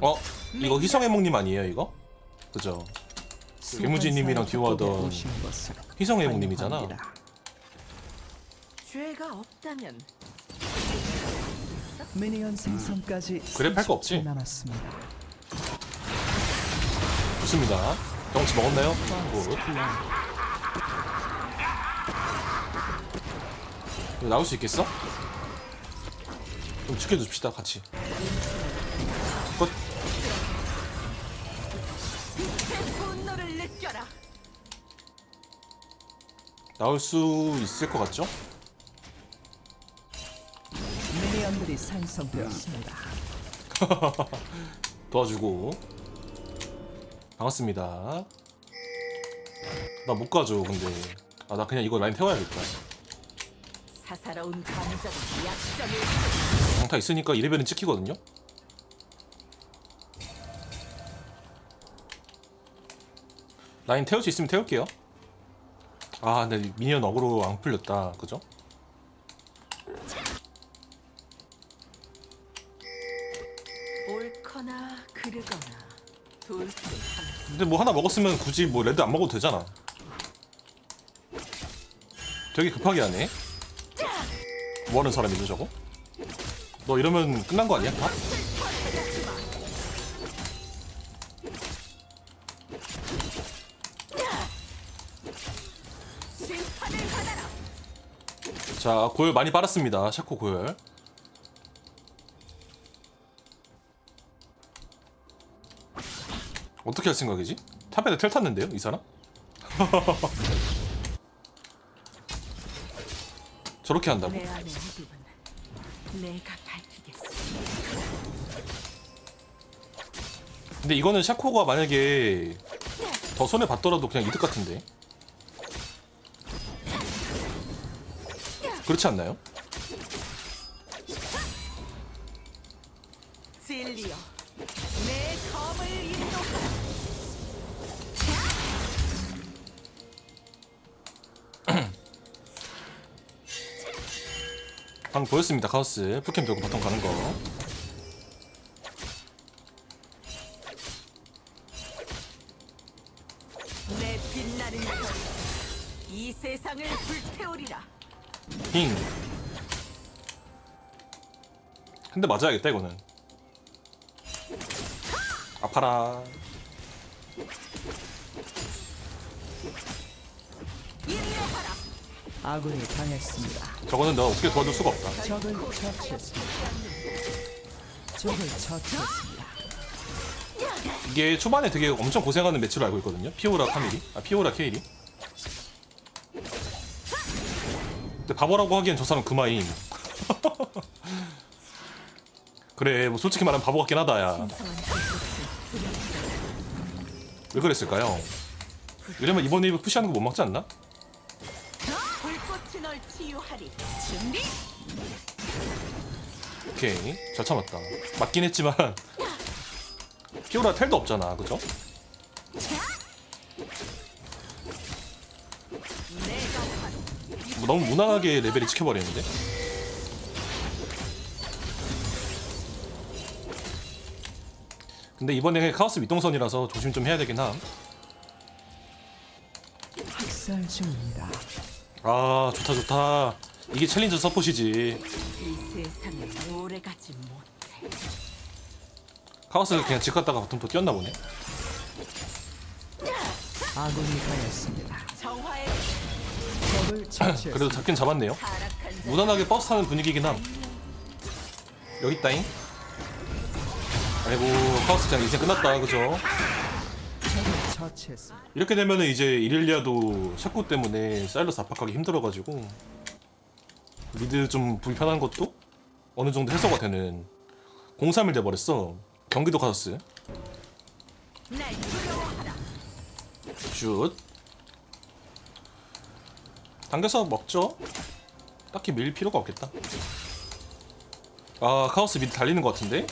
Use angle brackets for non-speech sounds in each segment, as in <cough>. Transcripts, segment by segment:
어? 이거 희성해몽님 아니에요 이거? 그죠? 개무지님이랑 듀오하던 희성해몽님이잖아 환영합니다. 죄가 없다면 미니언 생성까지 그래, 팔거 없지? 30초 남았습니다. 좋습니다 경치 먹었나요? 굿 이거 나올 수 있겠어? 좀 지켜줍시다 같이 나올 수 있을 것 같죠? 미니언들이 생성되었습니다. <laughs> 도와주고. 반갑습니다. 나 못 가죠 근데. 아 나 그냥 이거 라인 태워야겠다 사사로운 감정은 약점을 강타 있으니까 2레벨은 찍히거든요? 라인 태울 수 있으면 태울게요 아 근데 미니언 어그로 안 풀렸다 그죠? 옳거나 그르거나 둘중 하나. 근데 뭐 하나 먹었으면 굳이 뭐 레드 안 먹어도 되잖아 되게 급하게 하네 뭐하는 사람이죠 저거? 너 이러면 끝난 거 아니야? 다? 자 고열 많이 빨았습니다 샤코 고열 어떻게 할 생각이지? 탑에다 텔 탔는데요 이 사람? <laughs> 저렇게 한다고? 내 안의 어둠은 내가 밝히겠어. 근데 이거는 샤코가 만약에 더 손해 봤더라도 그냥 이득 같은데 그렇지 않나요? 진리여, 내 검을 인도하라. 방금 보였습니다 카오스 풀캠 들고 바텀 가는 거 근데 맞아야겠다 이거는. 아파라. 아군이 당했습니다. 저거는 내가 어떻게 도와줄 수가 없다. 적을 처치했습니다. 적을 처치했습니다. 이게 초반에 되게 엄청 고생하는 매치로 알고 있거든요. 피오라 카밀이, 아 피오라 케일이. 근데 바보라고 하기엔 저 사람 그마임. <laughs> 그래, 뭐 솔직히 말하면 바보 같긴 하다, 야. 왜 그랬을까요? 이러면 이번 웨이브 푸시하는 거 못 막지 않나? 오케이 잘 참았다 맞긴 했지만 <laughs> 피오라 텔도 없잖아 그죠? 바로 뭐 너무 무난하게 레벨이 찍혀버리는데 근데 이번에 카오스 밑동선이라서 조심 좀 해야 되긴 함. 학살 중입니다. 아 좋다 좋다. 이게 챌린저 서폿이지. 이 세상에 오래 가지 못해. 카오스를 그냥 집 갔다가 바텀 뛰었나 보네. 아군이 당했습니다. 정화의 적을 <clears throat> 처치했습니다. 그래도 잡긴 잡았네요. 무난하게 버스 타는 분위기긴 함. 여기 있다잉. 아이고 그냥 인생 끝났다 그죠? 이렇게 되면은 이제 이렐리아도 샤코 때문에 사일러스 압박하기 힘들어가지고 미드 좀 불편한 것도 어느 정도 해소가 되는 031 돼버렸어. 경기도 카서스. 슛. 당겨서 먹죠? 딱히 밀 필요가 없겠다. 아 카오스 미드 달리는 것 같은데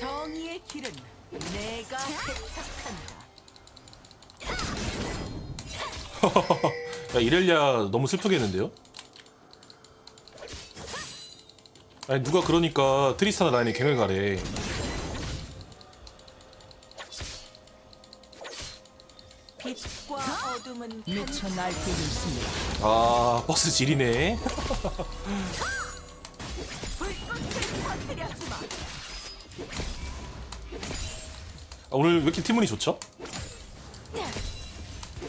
정의의 길은 내가 세탁한다. 이렐리아 너무 슬프겠는데요? 아니 누가 그러니까 트리스타나 라인이 갱을 가래 아 버스 지리네 오늘 왜 이렇게 팀운이 좋죠?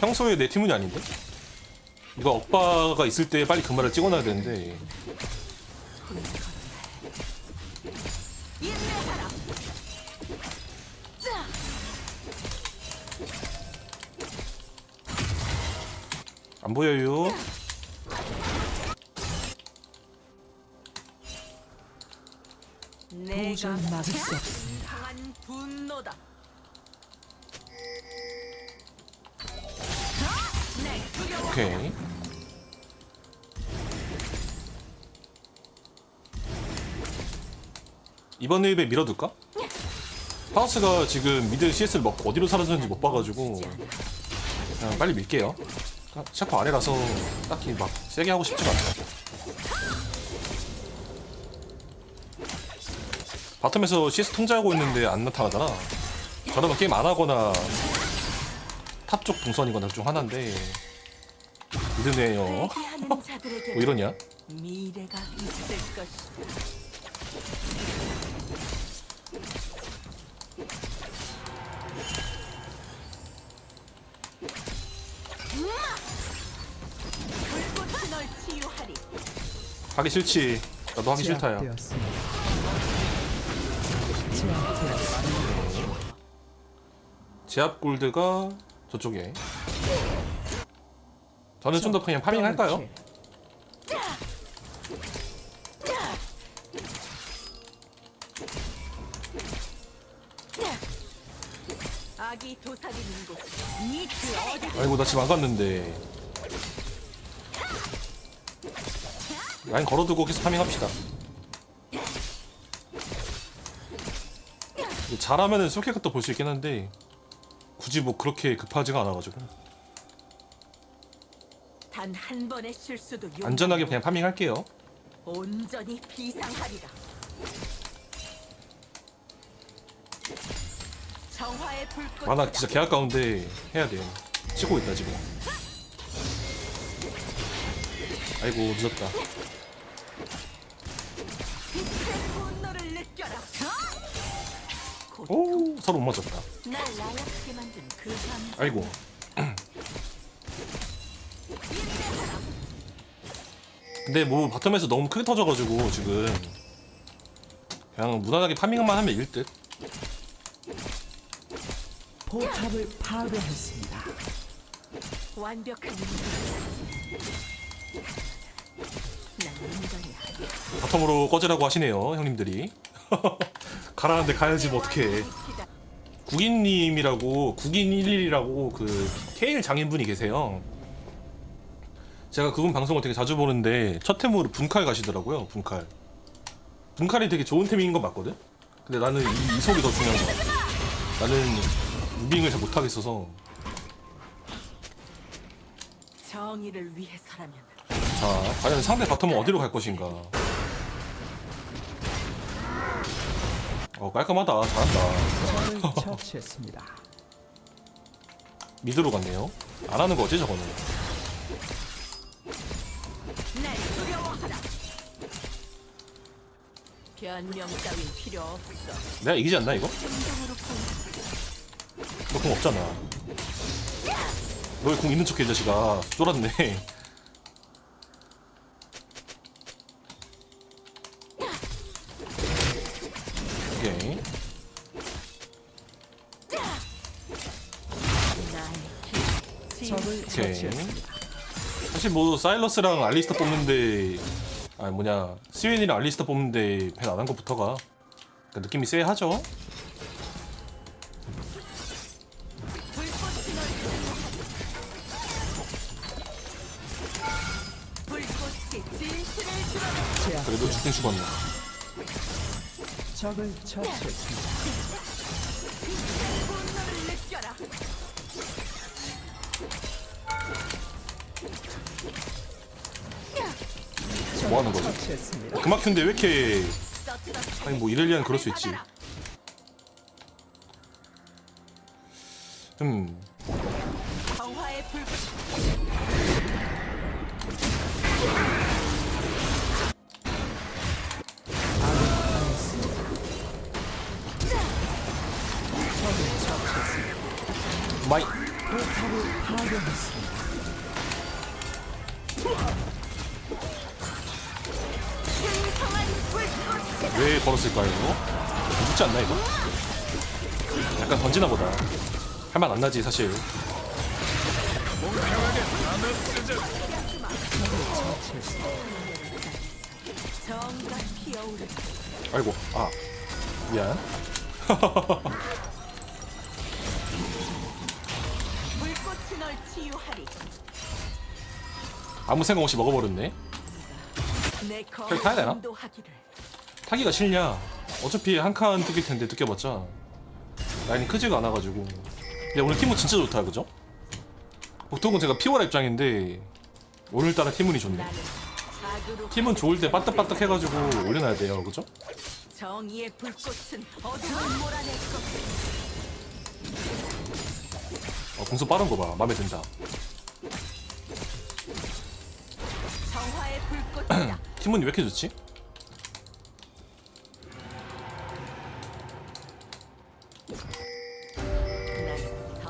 평소에 내 팀운이 아닌데? 이거 억바가 있을 때 빨리 그 말을 찍어놔야 되는데. 안 보여요 내가 도저히 막을 수 없습니다. 분노다. 오케이. 이번 웨이브에 밀어둘까? 파우스가 지금 미드 CS를 먹고 어디로 사라졌는지 못 봐가지고. 그냥 빨리 밀게요. 샤코 아래라서 딱히 막 세게 하고 싶지가 않아요. 바텀에서 CS 통제하고 있는데 안 나타나잖아. 저러면 게임 안 하거나 탑 쪽 동선이거나 중 하나인데. 미 드네요 뭐 이러냐? 미래가 있을 것이다. 하기 싫지 나도 하기 싫다야. 제압 골드가 저쪽에 저는 좀 더 그냥 파밍 할까요? 악이 도사리는 곳. 니트 어디 아이고 나 집 안 갔는데 라인 걸어두고 계속 파밍 합시다 잘하면은 소켓도 볼 수 있긴 한데 굳이 뭐 그렇게 급하지가 않아가지고 단 한 번의 실수도 용- 안전하게 그냥 파밍 할게요 온전히 비상하리라. 정화의 불꽃. 아나 진짜 계약 가운데 해야 돼 치고 있다 지금 아이고 늦었다 빛의 분노를 느껴라. 곧오 서로 못 맞았다 날 나약하게 만든 그 밤. 아이고 근데 뭐 바텀에서 너무 크게 터져가지고 지금 그냥 무난하게 파밍만 하면 일듯 포탑을 파괴했습니다. 완벽한 인간. 난 인간이 아니야. 바텀으로 꺼지라고 하시네요 형님들이 <laughs> 가라는데 가야지 뭐 어떡해 국인님이라고 국인 11이라고 그 케일 장인분이 계세요 제가 그분 방송을 되게 자주 보는데 첫 템으로 분칼 가시더라고요 분칼. 분칼이 되게 좋은 템인 건 맞거든? 근데 나는 이 이속이 더 중요한 것 같아. 나는 무빙을 잘 못하겠어서. 정의를 위해서라면. 자 과연 상대 바텀은 어디로 갈 것인가? 어 깔끔하다. 잘한다. 적을 <laughs> 처치했습니다. 미드로 갔네요. 안 하는 거지 저거는 변명 따윈 필요 없어. 내가 이기지 않나 이거? 너 공 없잖아 너 왜 공 있는 척해 이 자식아 쫄았네 오케이. 적을 오케이 처치했습니다. 사실 뭐 사일러스랑 알리스타 뽑는데 아 뭐냐 스웨인이랑 알리스타 뽑는데 벤 안 한 것부터가 그러니까 느낌이 쎄하죠. 그래도 죽긴 죽었네 적을 처치했습니다. 하는? 처치했습니다. 그마큐인데 왜 이렇게 아니 뭐 이렐리안 그럴 수 있지. 음. 마이 걸었을까요? 묻지 않나 이거? 약간 던지나 보다 할 말 안 나지 사실 아이고 아 미안 <laughs> 아무 생각 없이 먹어버렸네 내 저기 타야 되나? 타기가 싫냐 어차피 한 칸 뜯길 텐데 느껴봤자 라인이 크지가 않아가지고 근데 오늘 팀은 진짜 좋다 그죠? 보통은 제가 피오라 입장인데 오늘따라 팀운이 좋네 팀은 좋을 때 빠딱빠딱 해가지고 올려놔야 돼요 그죠? 정의의 불꽃은 어둠을 몰아낼 것 어, 공수 빠른 거봐 맘에 든다 정화의 불꽃이다 <clears throat> 팀운이 왜 이렇게 좋지?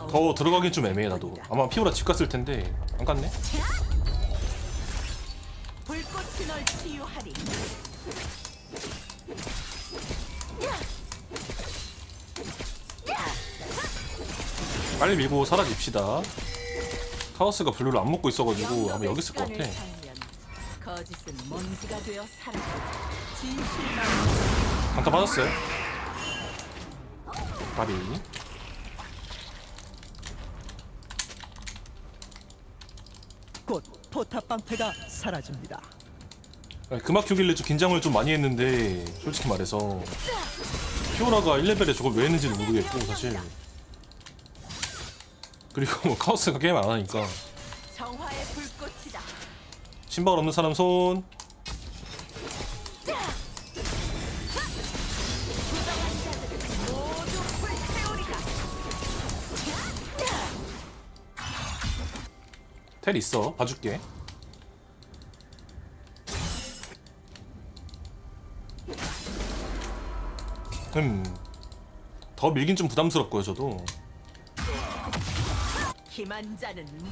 더 들어가긴 좀 애매해 나도. 아마 피오라 집 갔을 텐데 안 갔네? 불꽃이 널 치유하리. 빨리 밀고 사라집시다. 카오스가 블루를 안 먹고 있어가지고 아마 여기 있을 것 같아. 거짓은 먼지가 되어 사라져 진실만 강타 받았어요 바비 곧 포탑 방패가 사라집니다. 그 막히길래 좀 긴장을 좀 많이 했는데 솔직히 말해서. 피오라가 1레벨에 저걸 왜 했는지는 모르겠고 사실. 그리고 뭐 카오스가 게임 안 하니까. 정화의 불꽃이다. 신발 없는 사람 손 텔 있어. 봐줄게. 음더 밀긴 좀 부담스럽고요 저도.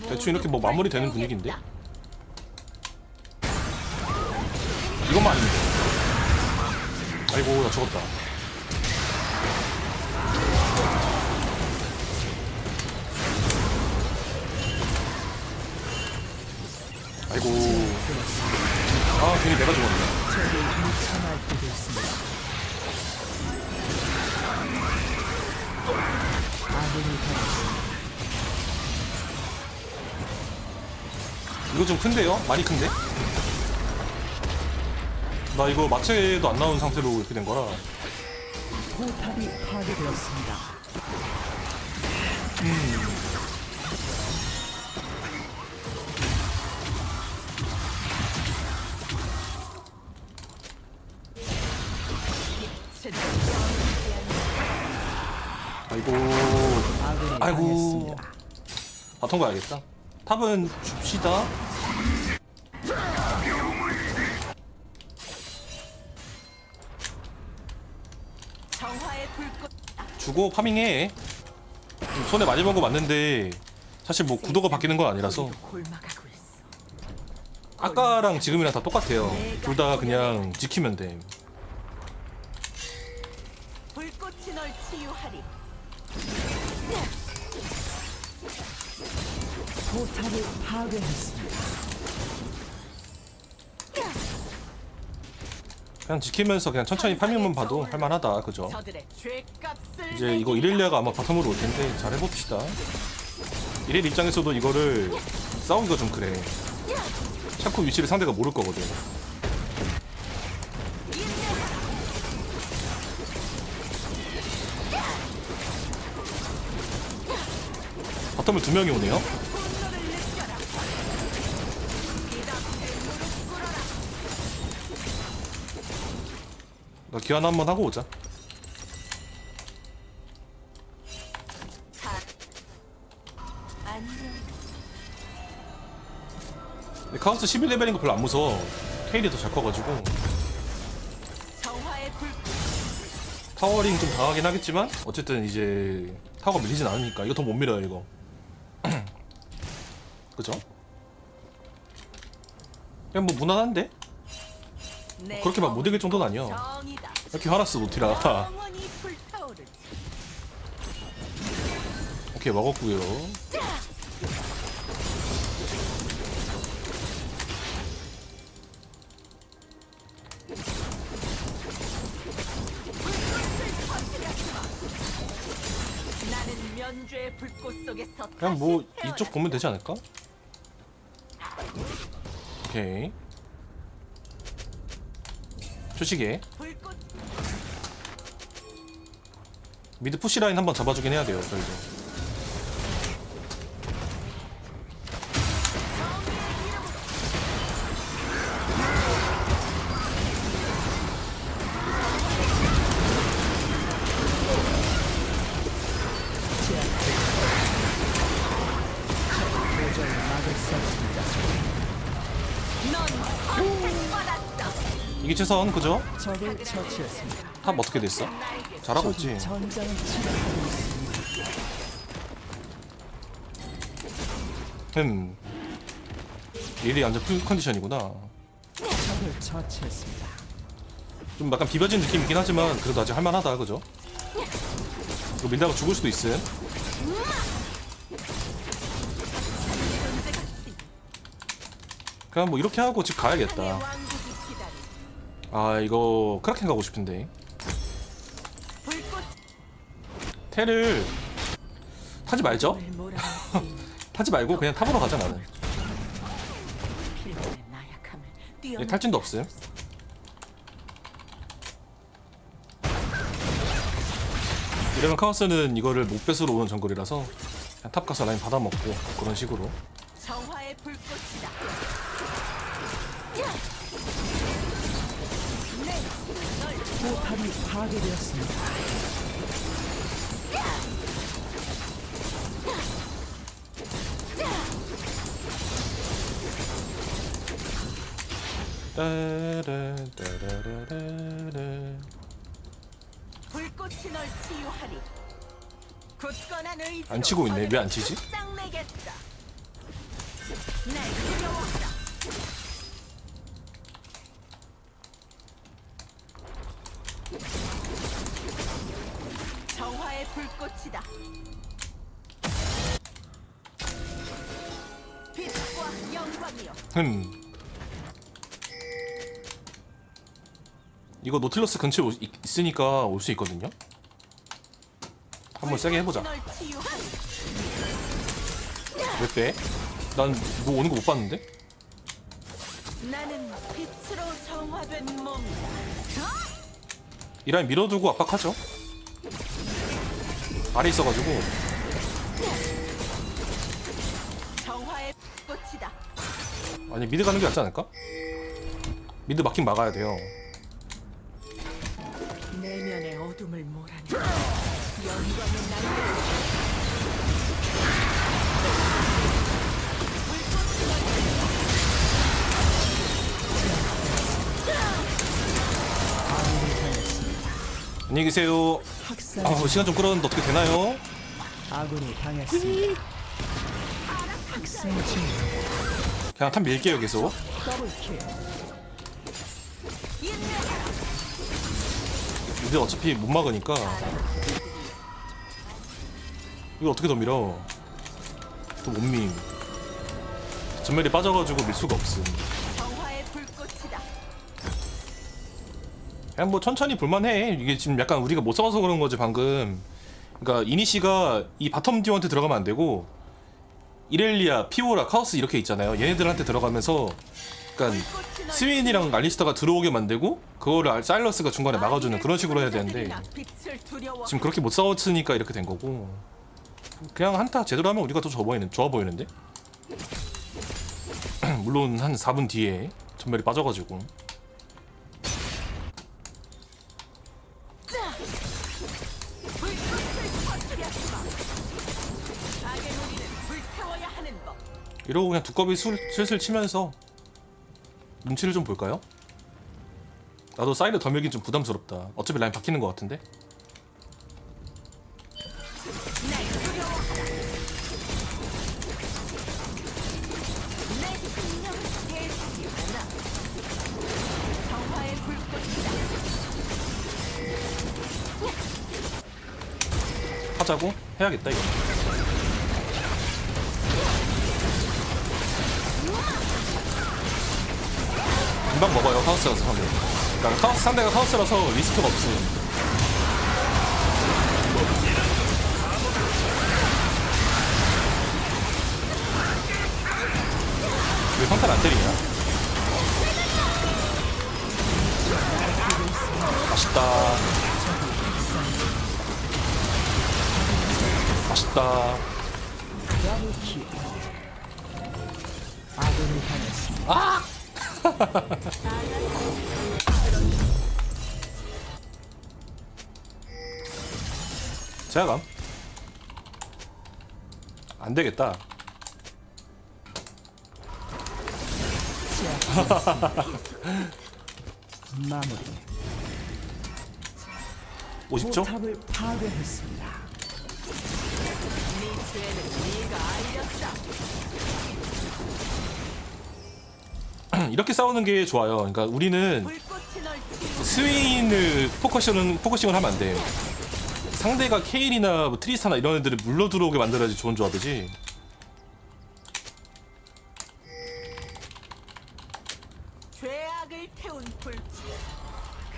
대충 이렇게 뭐 마무리 되는 분위기인데? 이것만 아니면 돼. 아이고 나 죽었다 아이고 아 괜히 내가 죽었네. 이거 좀 큰데요? 많이 큰데? 나 이거 마체도 안 나온 상태로 이렇게 된 거라 포탑이 파괴되었습니다. 아이고. 아이고. 바통 가야겠다. 탑은 줍시다. 주고 파밍해. 좀 손에 많이 본거 맞는데 사실 뭐 구도가 바뀌는 건 아니라서. 아까랑 지금이랑 다 똑같아요. 둘 다 그냥 지키면 돼. 불꽃이 널 치유하리 포탑을 파괴했습니다. 그냥 지키면서 그냥 천천히 파밍만 봐도 할만하다 그죠? 저들의 죄값을 이제 이거 이렐리아가 아마 바텀으로 올 텐데 잘 해봅시다. 이렐 입장에서도 이거를 싸우기가 좀 그래. 샤코 위치를 상대가 모를 거거든. 바텀을 두 명이 오네요 기한 한 번 하고 오자. 근데 카우스 11레벨인 거 별로 안 무서워. 테일이 더 잘 커가지고. 타워링 좀 당하긴 하겠지만 어쨌든 이제 타워가 밀리진 않으니까 이거 더 못 밀어요 이거. <clears throat> 그죠? 그냥 뭐 무난한데? 내 그렇게 막 못 이길 정도는 아니야. 정 이렇게 화라스 노티라 영원히 불타오르지. 오케이 먹었고요 나는 면죄의 불꽃 속에서 그냥 뭐 다시 태어나. 이쪽 보면 되지 않을까? 오케이 초시계 불 미드 푸시 라인 한번 잡아주긴 해야 돼요 저희도 이게 최선 그죠? 적을 처치했습니다. 탑 어떻게 됐어? 잘하고 있지 전장을. 음 릴이 완전 풀 컨디션이구나 적을 처치했습니다. 좀 약간 비벼진 느낌이긴 하지만 그래도 아직 할만하다 그죠? 이거 밀다가 죽을 수도 있음. 그냥 뭐 이렇게 하고 집내 가야겠다. 아 이거 크라켄 가고 싶은데 테를 타지 말죠? <laughs> 타지 말고 그냥 탑으로 가자 나는. 얘 탈진도 없음 이러면 카오스는 이거를 못 뺏으러 오는 정글이라서 탑 가서 라인 받아먹고 그런 식으로 포탑이 파괴되었습니다. 따라따라라라라. 불꽃이 널 치유하리. 굳건한 의지. 안 치고 있네. 왜안 치지? 짱내겠다. 정화의 불꽃이다. 빛과 영광이여. 흠. 이거 노틸러스 근처에 오- 있- 있으니까 올 수 있거든요. 한번 세게 해보자. 널 치유하리. 왜 빼? 난 너 오는 거 못 봤는데? 나는 빛으로 정화된 몸이다. 이 라인 밀어두고 압박하죠. 아래 있어가지고. 아니 미드 가는 게 낫지 않을까? 미드 막힌 막아야 돼요. 내면의 어둠을 몰아내 영광의 날개 안녕히 계세요. 학살 아 시간 좀 끌었는데 어떻게 되나요? 아군이 당했습니다. 학살 중 그냥 탑 밀게요 계속. 더블킬. 미드 어차피 못 막으니까 이거 어떻게 더 밀어? 또 못 밀. 전멸이 빠져가지고 밀 수가 없음. 그냥 뭐 천천히 볼만해. 이게 지금 약간 우리가 못 싸워서 그런 거지 방금. 그러니까 이니시가 이 바텀 듀오한테 들어가면 안 되고 이렐리아, 피오라, 카오스 이렇게 있잖아요. 얘네들한테 들어가면서 그러니까 스윈이랑 알리스타가 들어오게 만들고 그거를 알- 사일러스가 중간에 막아주는 그런 식으로 해야 되는데. 지금 그렇게 못 싸웠으니까 이렇게 된 거고 그냥 한타 제대로 하면 우리가 더 좋아 보이는 좋아 보이는데 <clears throat> 물론 한 4분 뒤에 전멸이 빠져가지고 이러고 그냥 두꺼비 술 슬슬 치면서 눈치를 좀 볼까요? 나도 사이드 더 밀긴 좀 부담스럽다. 어차피 라인 바뀌는 것 같은데. 하자고 해야겠다 이거. 카우스 상대가 카우스라서 리스크가 없음. 왜 평타를 안 때리냐? 맛있다. 맛있다. 아 <laughs> 제가 감. 안 되겠다. 마무리. 50초? 포탑을 파괴했습니다. <clears throat> 이렇게 싸우는 게 좋아요. 그러니까 우리는. 스웨인을 포커싱은 포커싱을 하면 안 돼. 상대가 케일이나 뭐 트리스타나 이런 애들을 물러 들어오게 만들어야지 좋은 조합이지. 죄악을 태운 불꽃.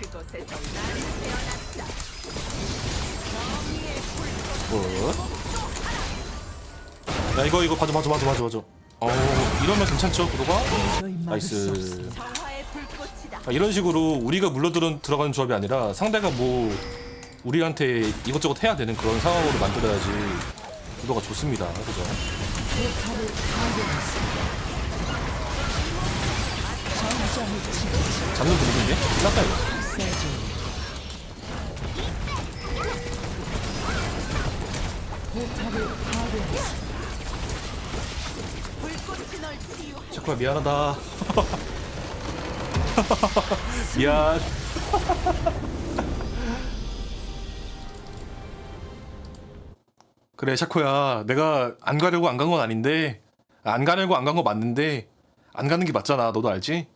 그곳에서 나는 태어났다. 정의의 불꽃. 뭐? 야 이거 이거 봐줘 봐줘 봐줘 봐줘 봐줘. 어 이러면 괜찮죠 구도가? 나이스. 정화의 불꽃이다. 아, 이런 식으로 우리가 물러 들어 들어가는 조합이 아니라 상대가 뭐 우리한테 이것저것 해야 되는 그런 상황으로 만들어야지 구도가 좋습니다. 그죠? 잡는 분위기인데? 끝났다 이거. 자꾸야 미안하다. <laughs> 미안. 그래 샤코야 내가 안 가려고 안 간 건 아닌데 안 가려고 안 간 거 맞는데 안 가는 게 맞잖아 너도 알지?